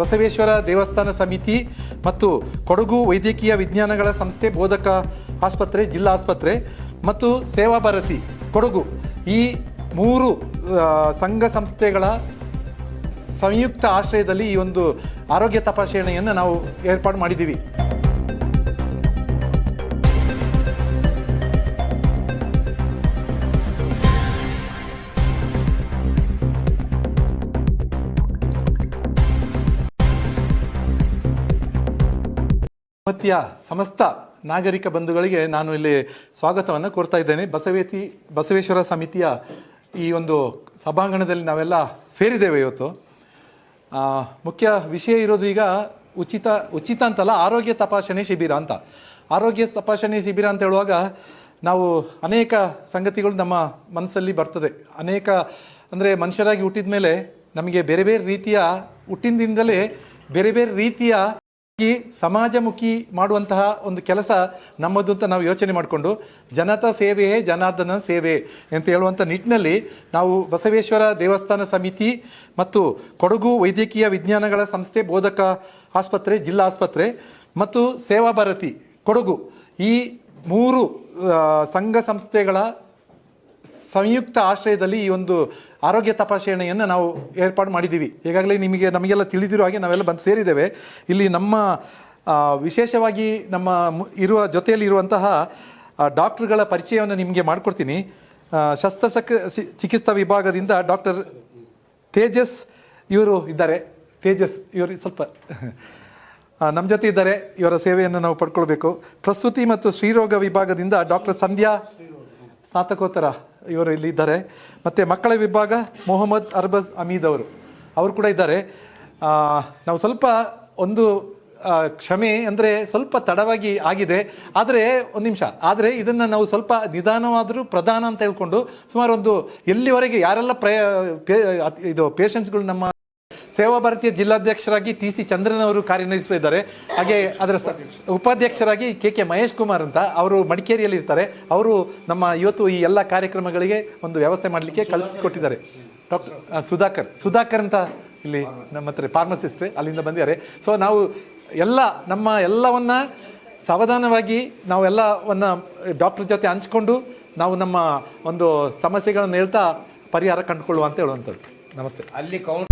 Basaveshwara ದೇವಸ್ಥಾನ ಸಮಿತಿ ಮತ್ತು ಕೊಡಗು ವೈದ್ಯಕೀಯ ವಿಜ್ಞಾನಗಳ ಸಂಸ್ಥೆ ಬೋಧಕ ಆಸ್ಪತ್ರೆ, ಜಿಲ್ಲಾ ಆಸ್ಪತ್ರೆ ಮತ್ತು ಸೇವಾ ಭಾರತಿ ಕೊಡಗು. ಈ ಮೂರು ಸಂಘ ಸಂಸ್ಥೆಗಳ ಸಂಯುಕ್ತ ಆಶ್ರಯದಲ್ಲಿ ಈ ಒಂದು ಆರೋಗ್ಯ ತಪಾಸಣೆಯನ್ನು ನಾವು ಏರ್ಪಾಡು ಮಾಡಿದ್ದೀವಿ. ಮತ್ಯ ಸಮಸ್ತ ನಾಗರಿಕ ಬಂಧುಗಳಿಗೆ ನಾನು ಇಲ್ಲಿ ಸ್ವಾಗತವನ್ನು ಕೋರ್ತಾ ಇದ್ದೇನೆ. ಬಸವೇತಿ, ಬಸವೇಶ್ವರ ಸಮಿತಿಯ ಈ ಒಂದು ಸಭಾಂಗಣದಲ್ಲಿ ನಾವೆಲ್ಲ ಸೇರಿದ್ದೇವೆ ಇವತ್ತು. ಮುಖ್ಯ ವಿಷಯ ಇರೋದು ಈಗ ಉಚಿತ ಉಚಿತ ಅಂತಲ್ಲ, ಆರೋಗ್ಯ ತಪಾಸಣೆ ಶಿಬಿರ ಅಂತ. ಆರೋಗ್ಯ ತಪಾಸಣೆ ಶಿಬಿರ ಅಂತ ಹೇಳುವಾಗ ನಾವು ಅನೇಕ ಸಂಗತಿಗಳು ನಮ್ಮ ಮನಸ್ಸಲ್ಲಿ ಬರ್ತದೆ. ಅನೇಕ ಅಂದರೆ ಮನುಷ್ಯರಾಗಿ ಹುಟ್ಟಿದ ಮೇಲೆ ನಮಗೆ ಬೇರೆ ಬೇರೆ ರೀತಿಯ ಹುಟ್ಟಿನಿಂದಲೇ ಬೇರೆ ಬೇರೆ ರೀತಿಯ ಈ ಸಮಾಜಮುಖಿ ಮಾಡುವಂತಹ ಒಂದು ಕೆಲಸ ನಮ್ಮದು ಅಂತ ನಾವು ಯೋಚನೆ ಮಾಡಿಕೊಂಡು ಜನತಾ ಸೇವೆಯೇ ಜನಾರ್ದನ ಸೇವೆ ಅಂತ ಹೇಳುವಂಥ ನಿಟ್ಟಿನಲ್ಲಿ ನಾವು ಬಸವೇಶ್ವರ ದೇವಸ್ಥಾನ ಸಮಿತಿ ಮತ್ತು ಕೊಡಗು ವೈದ್ಯಕೀಯ ವಿಜ್ಞಾನಗಳ ಸಂಸ್ಥೆ ಬೋಧಕ ಆಸ್ಪತ್ರೆ, ಜಿಲ್ಲಾ ಆಸ್ಪತ್ರೆ ಮತ್ತು ಸೇವಾ ಭಾರತಿ ಕೊಡಗು ಈ ಮೂರು ಸಂಘ ಸಂಸ್ಥೆಗಳ ಸಂಯುಕ್ತ ಆಶ್ರಯದಲ್ಲಿ ಈ ಒಂದು ಆರೋಗ್ಯ ತಪಾಸಣೆಯನ್ನು ನಾವು ಏರ್ಪಾಡು ಮಾಡಿದ್ದೀವಿ. ಈಗಾಗಲೇ ನಿಮಗೆ, ನಮಗೆಲ್ಲ ತಿಳಿದಿರೋ ಹಾಗೆ ನಾವೆಲ್ಲ ಬಂದು ಸೇರಿದ್ದೇವೆ. ಇಲ್ಲಿ ನಮ್ಮ ವಿಶೇಷವಾಗಿ ನಮ್ಮ ಇರುವ ಜೊತೆಯಲ್ಲಿ ಇರುವಂತಹ ಡಾಕ್ಟರ್ಗಳ ಪರಿಚಯವನ್ನು ನಿಮಗೆ ಮಾಡಿಕೊಡ್ತೀನಿ. ಶಸ್ತ್ರಸಕ್ ಚಿಕಿತ್ಸಾ ವಿಭಾಗದಿಂದ ಡಾಕ್ಟರ್ ತೇಜಸ್ ಇವರು ಇದ್ದಾರೆ. ತೇಜಸ್ ಇವರು ಸ್ವಲ್ಪ ನಮ್ಮ ಜೊತೆ ಇದ್ದಾರೆ. ಇವರ ಸೇವೆಯನ್ನು ನಾವು ಪಡ್ಕೊಳ್ಬೇಕು. ಪ್ರಸ್ತುತಿ ಮತ್ತು ಶ್ರೀರೋಗ ವಿಭಾಗದಿಂದ ಡಾಕ್ಟರ್ ಸಂಧ್ಯಾ ಸ್ನಾತಕೋತ್ತರ. ಇವರು ಇಲ್ಲಿ ಇದ್ದಾರೆ. ಮತ್ತು ಮಕ್ಕಳ ವಿಭಾಗ ಮೊಹಮ್ಮದ್ ಅರ್ಬಸ್ ಅಮೀದ್ ಅವರು. ಅವರು ಕೂಡ ಇದ್ದಾರೆ. ನಾವು ಸ್ವಲ್ಪ ಒಂದು ಕ್ಷಮೆ ಅಂದರೆ ಸ್ವಲ್ಪ ತಡವಾಗಿ ಆಗಿದೆ. ಆದರೆ ಒಂದು ನಿಮಿಷ. ಆದರೆ ಇದನ್ನು ನಾವು ಸ್ವಲ್ಪ ನಿಧಾನವಾದರೂ ಪ್ರಧಾನ ಅಂತ ಹೇಳ್ಕೊಂಡು ಸುಮಾರು ಒಂದು ಎಲ್ಲಿವರೆಗೆ ಯಾರೆಲ್ಲ ಪ್ರಯ ಇದು ಪೇಷಂಟ್ಸ್ಗಳು ನಮ್ಮ ಸೇವಾ ಭಾರತೀಯ ಜಿಲ್ಲಾಧ್ಯಕ್ಷರಾಗಿ ಟಿ ಸಿ ಚಂದ್ರನ್ ಅವರು ಕಾರ್ಯನಿರ್ವಹಿಸ್ತಾ ಹಾಗೆ ಅದರ ಉಪಾಧ್ಯಕ್ಷರಾಗಿ ಕೆ ಕೆ ಮಹೇಶ್ ಕುಮಾರ್ ಅಂತ ಅವರು ಮಡಿಕೇರಿಯಲ್ಲಿ ಇರ್ತಾರೆ. ಅವರು ನಮ್ಮ ಇವತ್ತು ಈ ಎಲ್ಲ ಕಾರ್ಯಕ್ರಮಗಳಿಗೆ ಒಂದು ವ್ಯವಸ್ಥೆ ಮಾಡಲಿಕ್ಕೆ ಕಲ್ಪಿಸಿಕೊಟ್ಟಿದ್ದಾರೆ. ಡಾಕ್ಟರ್ ಸುಧಾಕರ್ ಸುಧಾಕರ್ ಅಂತ ಇಲ್ಲಿ ನಮ್ಮ ಹತ್ರ ಫಾರ್ಮಸಿಸ್ಟ್ ಅಲ್ಲಿಂದ ಬಂದಿದ್ದಾರೆ. ಸೊ ನಾವು ಎಲ್ಲ ನಮ್ಮ ಎಲ್ಲವನ್ನ ಸಾವಧಾನವಾಗಿ ನಾವೆಲ್ಲವನ್ನ ಡಾಕ್ಟರ್ ಜೊತೆ ಹಂಚ್ಕೊಂಡು ನಾವು ನಮ್ಮ ಒಂದು ಸಮಸ್ಯೆಗಳನ್ನು ಹೇಳ್ತಾ ಪರಿಹಾರ ಕಂಡುಕೊಳ್ಳುವ ಅಂತ ಹೇಳುವಂಥದ್ದು. ನಮಸ್ತೆ. ಅಲ್ಲಿ ಕೌಂಟ್